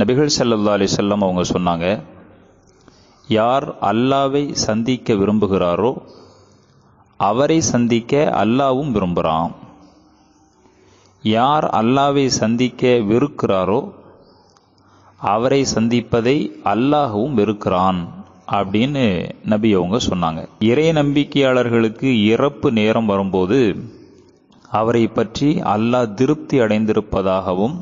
நபிகள் ஸல்லல்லாஹு அலி வஸல்லம் அவங்க சொன்னாங்க யார் அல்லாவை சந்திக்க விரும்புகிறாரோ அவரை சந்திக்க அல்லாவும் விரும்புகிறான் யார் அல்லாவை சந்திக்க வெறுக்கிறாரோ அவரை சந்திப்பதை அல்லாஹவும் வெறுக்கிறான் அப்படின்னு நபி அவங்க சொன்னாங்க. இறை நம்பிக்கையாளர்களுக்கு இறப்பு நேரம் வரும்போது அவரை பற்றி அல்லாஹ் திருப்தி அடைந்திருப்பதாகவும்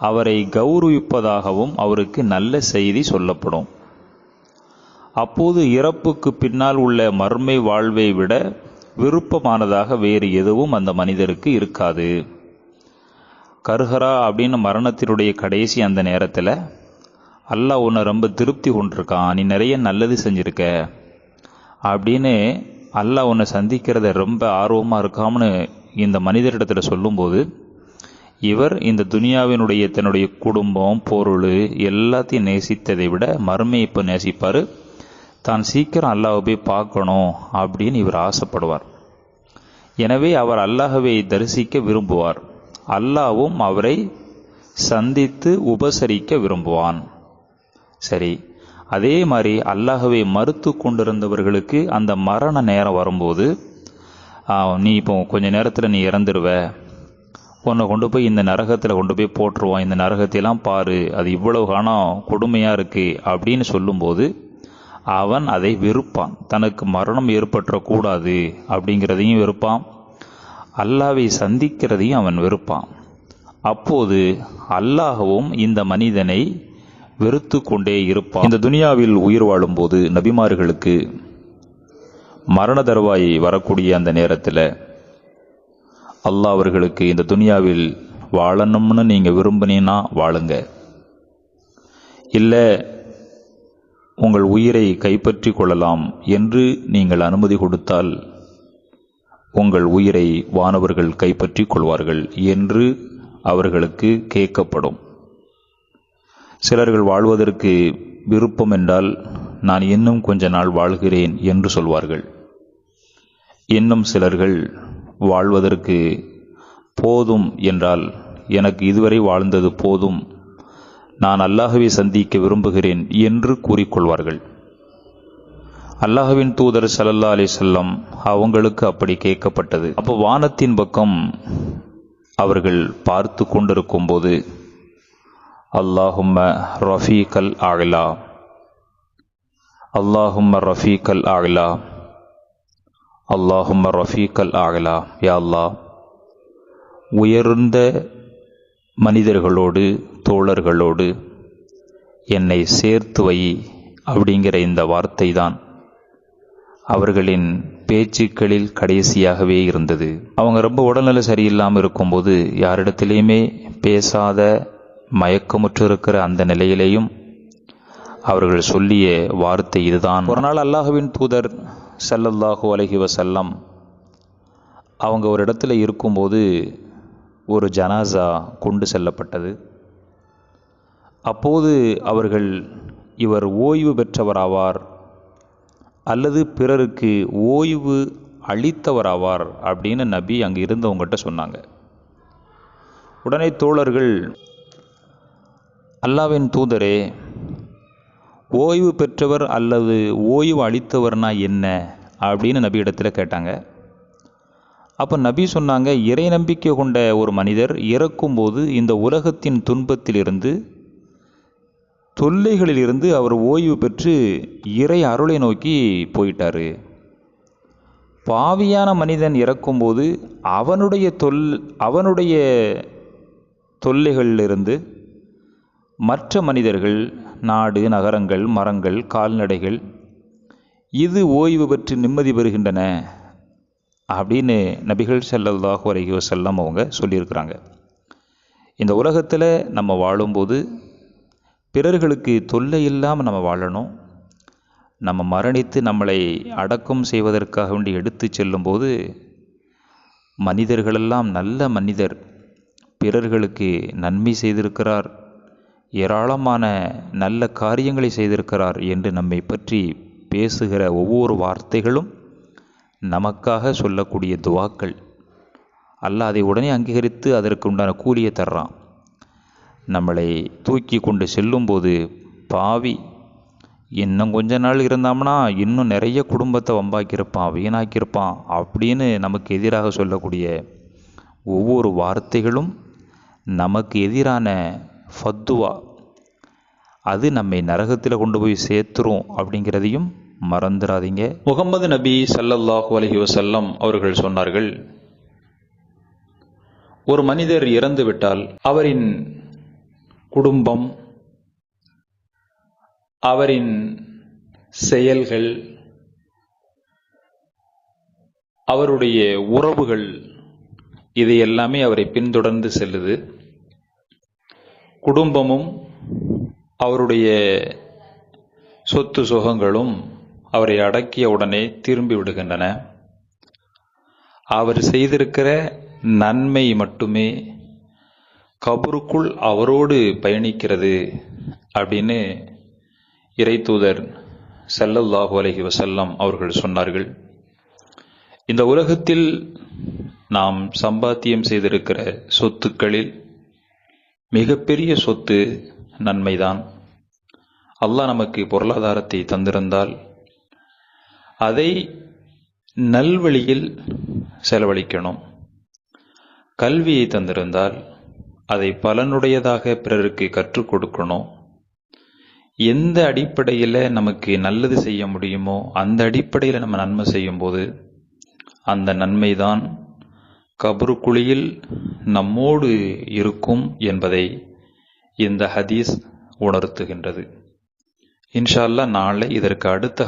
அவரை கௌரவிப்பதாகவும் அவருக்கு நல்ல செய்தி சொல்லப்படும். அப்போது இறப்புக்கு பின்னால் உள்ள மர்மை வாழ்வை விட விருப்பமானதாக வேறு எதுவும் அந்த மனிதருக்கு இருக்காது. கருஹரா அப்படின்னு மரணத்தினுடைய கடைசி அந்த நேரத்தில் அல்லாஹ் உன்னை ரொம்ப திருப்தி கொண்டிருக்கான். நீ நிறைய நல்லது செஞ்சிருக்க. அப்படின்னு அல்லாஹ் உன்னை சந்திக்கிறத ரொம்ப ஆர்வமாக இருக்காமனு இந்த மனிதரிடத்தில் சொல்லும்போது இவர் இந்த துனியாவினுடைய தன்னுடைய குடும்பம் பொருள் எல்லாத்தையும் நேசித்ததை விட மறுமையை இப்போ நேசிப்பார். தான் சீக்கிரம் அல்லாஹை போய் பார்க்கணும் அப்படின்னு இவர் ஆசைப்படுவார். எனவே அவர் அல்லாஹவை தரிசிக்க விரும்புவார். அல்லாவும் அவரை சந்தித்து உபசரிக்க விரும்புவான். சரி அதே மாதிரி அல்லாஹவை மறுத்து கொண்டிருந்தவர்களுக்கு அந்த மரண நேரம் வரும்போது நீ இப்போ கொஞ்ச நேரத்தில் நீ இறந்துருவ. உன்னை கொண்டு போய் இந்த நரகத்தில் கொண்டு போய் போட்டுருவான். இந்த நரகத்தையெல்லாம் பாரு. அது இவ்வளவு காணம் கொடுமையாக இருக்குது அப்படின்னு சொல்லும்போது அவன் அதை வெறுப்பான். தனக்கு மரணம் ஏற்பட்டுறக்கூடாது அப்படிங்கிறதையும் வெறுப்பான். அல்லாவை சந்திக்கிறதையும் அவன் வெறுப்பான். அப்போது அல்லாஹவும் இந்த மனிதனை வெறுத்து கொண்டே இருப்பான். இந்த துனியாவில் உயிர் வாழும்போது நபிமார்களுக்கு மரண தருவாய் வரக்கூடிய அந்த நேரத்தில் அல்லாஹ் அவர்களுக்கு இந்த துனியாவில் வாழணும்னு நீங்கள் விரும்பினீங்கன்னா வாழுங்க. இல்லை உங்கள் உயிரை கைப்பற்றி கொள்ளலாம் என்று நீங்கள் அனுமதி கொடுத்தால் உங்கள் உயிரை வானவர்கள் கைப்பற்றி கொள்வார்கள் என்று அவர்களுக்கு கேட்கப்படும். சிலர்கள் வாழ்வதற்கு விருப்பம் என்றால் நான் இன்னும் கொஞ்ச நாள் வாழ்கிறேன் என்று சொல்வார்கள். இன்னும் சிலர்கள் வாழ்வதற்கு போதும் என்றால் எனக்கு இதுவரை வாழ்ந்தது போதும். நான் அல்லாஹவை சந்திக்க விரும்புகிறேன் என்று கூறிக்கொள்வார்கள். அல்லாஹுவின் தூதர் சல்லல்லா அலி சொல்லம் அவங்களுக்கு அப்படி கேட்கப்பட்டது. அப்போ வானத்தின் பக்கம் அவர்கள் பார்த்து கொண்டிருக்கும் போது அல்லாஹும்ம ரஃபீகல் ஆகலா அல்லாஹும்ம ரஃபீகல் ஆகலா அல்லாஹ்மர் ரஃபீக் அல் ஆகலா யா அல்லா உயர்ந்த மனிதர்களோடு தோழர்களோடு என்னை சேர்த்து வை அப்படிங்கிற இந்த வார்த்தை தான் அவர்களின் பேச்சுக்களில் கடைசியாகவே இருந்தது. அவங்க ரொம்ப உடல்நல சரியில்லாமல் இருக்கும்போது யாரிடத்திலையுமே பேசாத மயக்கமுற்று இருக்கிற அந்த நிலையிலேயும் அவர்கள் சொல்லிய வார்த்தை இதுதான். ஒரு நாள் அல்லாஹுவின் தூதர் சல்லல்லாஹு அலஹி வசல்லம் அவங்க ஒரு இடத்துல இருக்கும்போது ஒரு ஜனாசா கொண்டு செல்லப்பட்டது. அப்போது அவர்கள் இவர் ஓய்வு பெற்றவராவார் அல்லது பிறருக்கு ஓய்வு அளித்தவராவார் அப்படின்னு நபி அங்கே இருந்தவங்ககிட்ட சொன்னாங்க. உடனே தோழர்கள் அல்லாவின் தூதரே ஓய்வு பெற்றவர் அல்லது ஓய்வு அளித்தவர்னா என்ன? அப்படின்னு நபி இடத்துல கேட்டாங்க. அப்போ நபி சொன்னாங்க இறை நம்பிக்கை கொண்ட ஒரு மனிதர் இறக்கும்போது இந்த உலகத்தின் துன்பத்திலிருந்து தொல்லைகளிலிருந்து அவர் ஓய்வு பெற்று இறை அருளை நோக்கி போயிட்டார். பாவியான மனிதன் இறக்கும்போது அவனுடைய தொல் அவனுடைய தொல்லைகளிலிருந்து மற்ற மனிதர்கள் நாடு நகரங்கள் மரங்கள் கால்நடைகள் இது ஓய்வு பெற்று நிம்மதி பெறுகின்றன அப்படின்னு நபிகள் செல்லதாக வரைகோ செல்லம் அவங்க சொல்லியிருக்கிறாங்க. இந்த உலகத்தில் நம்ம வாழும்போது பிறர்களுக்கு தொல்லை இல்லாமல் நம்ம வாழணும். நம்ம மரணித்து நம்மளை அடக்கம் செய்வதற்காக வேண்டி எடுத்து செல்லும்போது மனிதர்களெல்லாம் நல்ல மனிதர். பிறர்களுக்கு நன்மை செய்திருக்கிறார். ஏராளமான நல்ல காரியங்களை செய்திருக்கிறார் என்று நம்மை பற்றி பேசுகிற ஒவ்வொரு வார்த்தைகளும் நமக்காக சொல்லக்கூடிய துவாக்கள். அல்ல அதை உடனே அங்கீகரித்து அதற்கு உண்டான கூலியை தர்றான். நம்மளை தூக்கி கொண்டு செல்லும்போது பாவி இன்னும் கொஞ்ச நாள் இருந்தோம்னா இன்னும் நிறைய குடும்பத்தை வம்பாக்கியிருப்பான் வீணாக்கியிருப்பான் அப்படின்னு நமக்கு எதிராக சொல்லக்கூடிய ஒவ்வொரு வார்த்தைகளும் நமக்கு எதிரான ஃபத்துவா. அது நம்மை நரகத்தில் கொண்டு போய் சேர்த்துரும் அப்படிங்கிறதையும் மறந்துடாதீங்க முகமது நபி சல்லல்லாஹு அலஹி வசல்லம் அவர்கள் சொன்னார்கள் ஒரு மனிதர் இறந்து விட்டால் அவரின் குடும்பம் அவரின் செயல்கள் அவருடைய உறவுகள் இது எல்லாமே அவரை பின்தொடர்ந்து செல்லுது. குடும்பமும் அவருடைய சொத்து சுகங்களும் அவரை அடக்கிய உடனே திரும்பி விடுகின்றன. அவர் செய்திருக்கிற நன்மை மட்டுமே கபருக்குள் அவரோடு பயணிக்கிறது அப்படின்னு இறைத்தூதர் செல்லல்லாஹு அலஹி வசல்லம் அவர்கள் சொன்னார்கள். இந்த உலகத்தில் நாம் சம்பாத்தியம் செய்திருக்கிற சொத்துக்களில் மிகப்பெரிய சொத்து நன்மைதான். அல்லாஹ் நமக்கு பொருளாதாரத்தை தந்திருந்தால் அதை நல்வழியில் செலவழிக்கணும். கல்வியை தந்திருந்தால் அதை பலனுடையதாக பிறருக்கு கற்றுக் கொடுக்கணும். எந்த அடிப்படையில் நமக்கு நல்லது செய்ய முடியுமோ அந்த அடிப்படையில் நம்ம நன்மை செய்யும்போது அந்த நன்மைதான் கபருக்குழியில் நம்மோடு இருக்கும் என்பதை இந்த ஹதீஸ் உணர்த்துகின்றது. இன்ஷா அல்லா நாளை இதற்கு அடுத்த